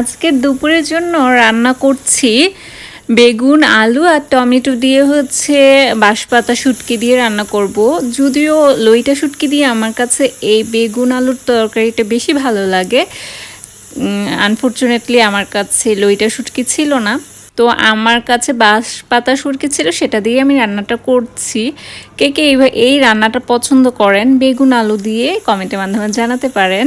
আজকের দুপুরের জন্য রান্না করছি বেগুন, আলু আর টমেটো দিয়ে হচ্ছে বাঁশপাতা শুটকি দিয়ে রান্না করব। যদিও লইটা শুটকি দিয়ে আমার কাছে এই বেগুন, আলুর তরকারিটা বেশি ভালো লাগে। আনফর্চুনেটলি আমার কাছে লইটা শুটকি ছিল না। তো আমার কাছে বাঁশ পাতা সুরকি ছিল, সেটা দিয়ে আমি রান্নাটা করছি। কে কে এই এই রান্নাটা পছন্দ করেন, বেগুন, আলু দিয়ে কমেন্টের মাধ্যমে জানাতে পারেন।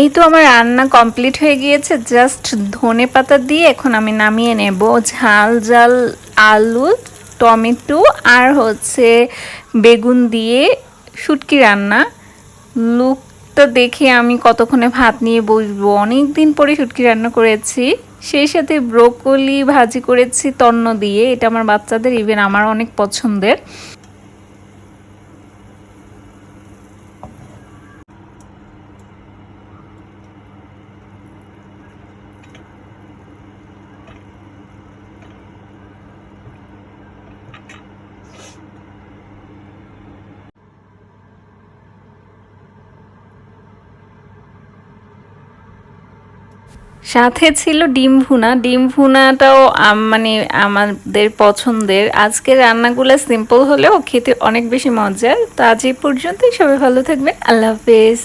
এই তো আমার রান্না কমপ্লিট হয়ে গিয়েছে। জাস্ট ধনে পাতা দিয়ে এখন আমি নামিয়ে নেব। ঝাল ঝাল আলু, টমেটো আর হচ্ছে বেগুন দিয়ে শুটকি রান্না। লুকটা দেখে আমি কতক্ষণে ভাত নিয়ে বসবো? অনেক দিন পরে শুটকি রান্না করেছি। সেই সাথে ব্রোকলি ভাজি করেছি তন্ন দিয়ে। এটা আমার বাচ্চাদের ইভেন আমার অনেক পছন্দের। সাথে ছিল ডিম ভুনা। ডিম ভুনাটাও মানে আমাদের পছন্দের। আজকে রান্নাগুলো সিম্পল হলেও খেতে অনেক বেশি মজার। তো আজ এই পর্যন্তই। সবাই ভালো থাকবেন। আল্লাহ হাফেজ।